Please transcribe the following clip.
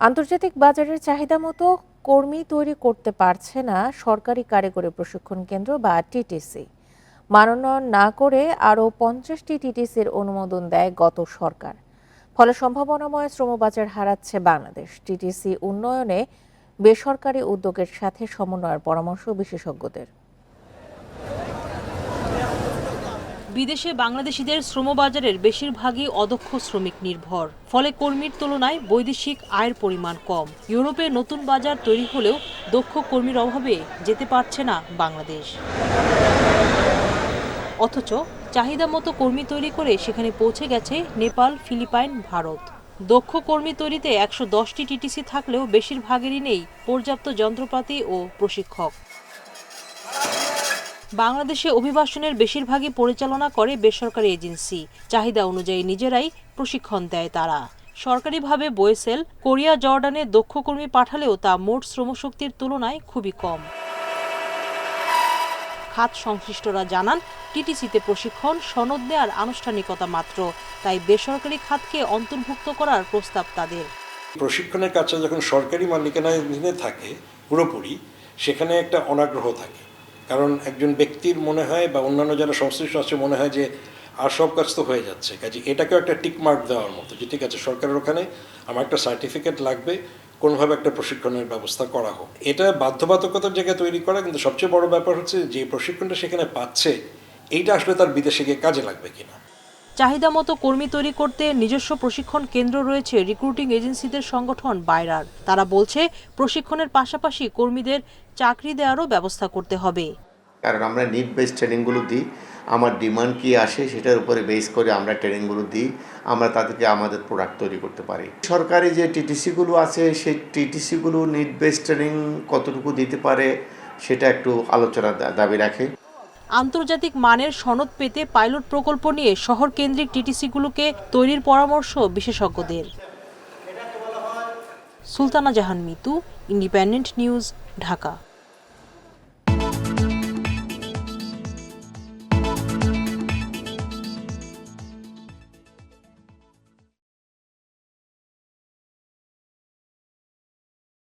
আন্তর্জাতিক বাজারের চাহিদা মতো কর্মী তৈরি করতে পারছে না সরকারি কারিগরি প্রশিক্ষণ কেন্দ্র বা টিটিসি। মানোন্নয়ন না করে আরও পঞ্চাশটি টিটিসির অনুমোদন দেয় গত সরকার। ফলে সম্ভাবনাময় শ্রমবাজার হারাচ্ছে বাংলাদেশ। টিটিসি উন্নয়নে বেসরকারি উদ্যোগের সাথে সমন্বয়ের পরামর্শ বিশেষজ্ঞদের। বিদেশে বাংলাদেশিদের শ্রমবাজারের বেশিরভাগই অদক্ষ শ্রমিক নির্ভর। ফলে কর্মীর তুলনায় বৈদেশিক আয়ের পরিমাণ কম। ইউরোপে নতুন বাজার তৈরি হলেও দক্ষ কর্মীর অভাবে যেতে পারছে না বাংলাদেশ। অথচ চাহিদা মতো কর্মী তৈরি করে সেখানে পৌঁছে গেছে নেপাল, ফিলিপাইন, ভারত। দক্ষ কর্মী তৈরিতে একশো দশটি টিটিসি থাকলেও বেশিরভাগেরই নেই পর্যাপ্ত যন্ত্রপাতি ও প্রশিক্ষক। বাংলাদেশে অভিবাসনের বেশিরভাগই পরিচালনা করে বেসরকারি এজেন্সি। চাহিদা অনুযায়ী নিজেরাই প্রশিক্ষণ দেয় তারা। সরকারিভাবে বয়েসেল, কোরিয়া, জর্ডানে দক্ষ কর্মী পাঠালেও তা মোট শ্রমশক্তির তুলনায় খুবই কম। খাত সংশ্লিষ্টরা জানান, টিটিসিতে প্রশিক্ষণ, সনদ দেওয়ার আনুষ্ঠানিকতা মাত্র, তাই বেসরকারি খাতকে অন্তর্ভুক্ত করার প্রস্তাব তাদের। প্রশিক্ষণের কাজটা যখন সরকারি মালিকানাধীনে থাকে, পুরোপুরি, সেখানে একটা অনাগ্রহ থাকে। কারণ একজন ব্যক্তির মনে হয় বা অন্যান্য যারা সংশ্লিষ্ট আছে মনে হয় যে, আর সব কাজ তো হয়ে যাচ্ছে। কাজে এটাকেও একটা টিক মার্ক দেওয়ার মতো যে, ঠিক আছে, সরকারের ওখানে আমার একটা সার্টিফিকেট লাগবে, কোনোভাবে একটা প্রশিক্ষণের ব্যবস্থা করা হোক। এটা বাধ্যবাধকতার জায়গায় তৈরি করা, কিন্তু সবচেয়ে বড় ব্যাপার হচ্ছে যে প্রশিক্ষণটা সেখানে পাচ্ছে, এইটা আসলে তার বিদেশে গিয়ে কাজে লাগবে কিনা। চাহিদা মতো কর্মী তৈরি করতে নিজস্ব প্রশিক্ষণ কেন্দ্র রয়েছে রিক্রুটিং এজেন্সিদের সংগঠন বাইরার। তারা বলছে, প্রশিক্ষণের পাশাপাশি কর্মীদের চাকরি দেওয়ারও ব্যবস্থা করতে হবে। কারণ আমরা নিট বেস ট্রেনিংগুলো দিই আমার ডিমান্ড কী আসে সেটার উপরে বেস করে আমরা ট্রেনিংগুলো দিই আমরা তাদেরকে আমাদের প্রোডাক্ট তৈরি করতে পারি। সরকারি যে টিটিসিগুলো আছে সেই টিটিসিগুলো নিট বেস ট্রেনিং কতটুকু দিতে পারে সেটা একটু আলোচনা দাবি রাখে। আন্তর্জাতিক মানের সনদ পেতে পাইলট প্রকল্প নিয়ে শহর কেন্দ্রিক টিটিসিগুলোকে তৈরির পরামর্শ বিশেষজ্ঞদের। Sultana Jahan Mitu Independent News Dhaka.